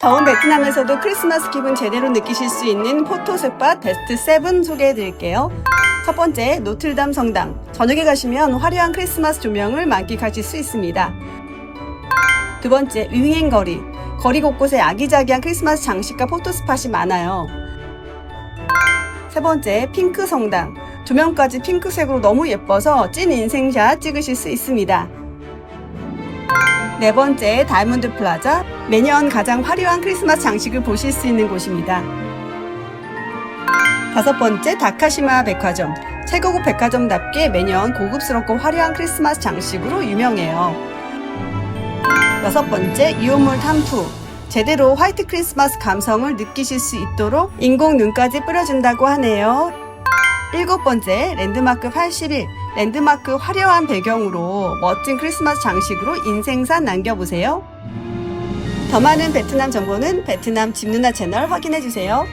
더운 베트남에서도 크리스마스 기분 제대로 느끼실 수 있는 포토 스팟 베스트 7 소개해 드릴게요. 첫 번째, 노틀담 성당. 저녁에 가시면 화려한 크리스마스 조명을 만끽하실 수 있습니다. 두 번째, 윙행 거리. 거리 곳곳에 아기자기한 크리스마스 장식과 포토 스팟이 많아요. 세 번째, 핑크 성당. 조명까지 핑크색으로 너무 예뻐서 찐 인생샷 찍으실 수 있습니다. 네 번째, 다이몬드 플라자. 매년 가장 화려한 크리스마스 장식을 보실 수 있는 곳입니다. 다섯 번째, 다카시마 백화점. 최고급 백화점답게 매년 고급스럽고 화려한 크리스마스 장식으로 유명해요. 여섯 번째, 이온몰 탐투. 제대로 화이트 크리스마스 감성을 느끼실 수 있도록 인공 눈까지 뿌려준다고 하네요. 일곱 번째, 랜드마크 81. 랜드마크 화려한 배경으로 멋진 크리스마스 장식으로 인생샷 남겨보세요. 더 많은 베트남 정보는 베트남 집누나 채널 확인해주세요.